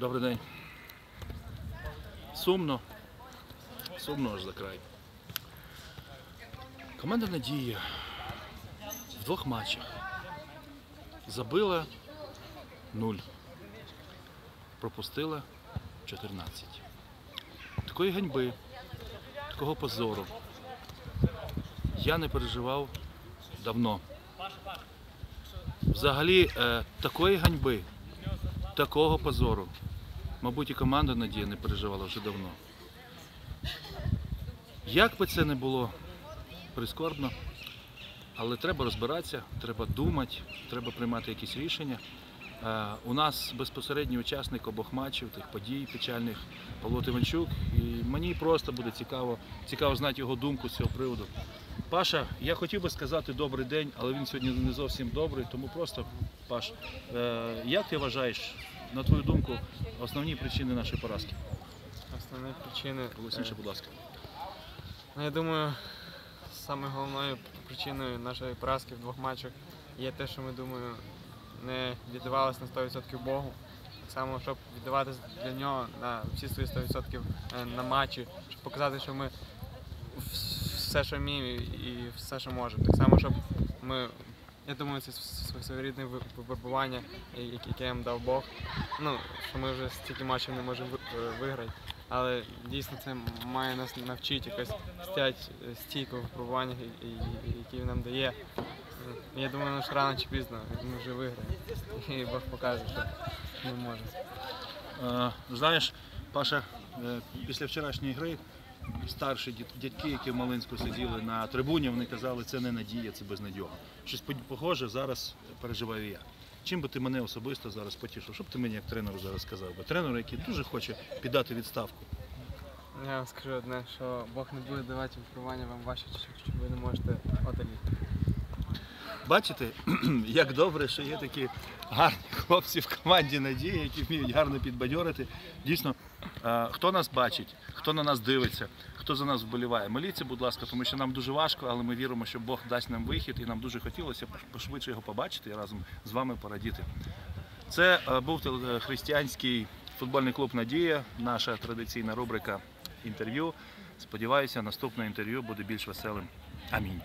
Добрий день. Сумно. Сумно аж за край. Команда Надія в двох матчах забила 0. Пропустила 14. Такої ганьби, такого позору я не переживав давно. Взагалі, е, такої ганьби, такого позору, мабуть, і команда Надія не переживала вже давно. Як би це не було прискорбно, але треба розбиратися, треба думати, треба приймати якісь рішення. Е, У нас безпосередній учасник обох матчів, тих подій печальних Павло Тиванчук. І мені просто буде цікаво, цікаво знати його думку з цього приводу. Паша, я хотів би сказати добрий день, але він сьогодні не зовсім добрий, тому просто, Паш, е, як ти вважаєш, на твою думку, основні причини нашої поразки? Основні причини. Голосніше, будь ласка. Ну, я думаю, саме головною причиною нашої поразки в двох матчах є те, що ми думаю, не віддавалися на 100% Богу. Так само, щоб віддаватися для нього на всі свої 100% е, на матчі, щоб показати, що ми все, що вміємо і все, що можемо. Так само, щоб ми. Я думаю, це своєрідне випробування, яке нам дав Бог. Ну, що ми вже стільки матчів не можемо виграти. Але дійсно це має нас навчити якось стять е, стійко в випробуваннях, які він нам дає. Я думаю, що рано чи пізно ми вже виграємо. І Бог покаже, що ми можемо. Е, Знаєш, Паша, е, після вчорашньої гри старші дядьки, які в Малинську сиділи на трибуні, вони казали, це не надія, це безнадьога. Щось похоже зараз переживаю я. Чим би ти мене особисто зараз потішив? Що б ти мені як тренеру зараз сказав? Бо тренеру, який дуже хоче піддати відставку. Я вам скажу одне, що Бог не буде давати випробування вам ваші, якщо ви не можете одоліти. Бачите, як добре, що є такі гарні хлопці в команді Надії, які вміють гарно підбадьорити. Дійсно, е, хто нас бачить, хто на нас дивиться, хто за нас вболіває, моліться, будь ласка, тому що нам дуже важко, але ми віримо, що Бог дасть нам вихід, і нам дуже хотілося пошвидше його побачити і разом з вами порадіти. Це е, був е, християнський футбольний клуб Надія, наша традиційна рубрика інтерв'ю. Сподіваюся, наступне інтерв'ю буде більш веселим. Амінь.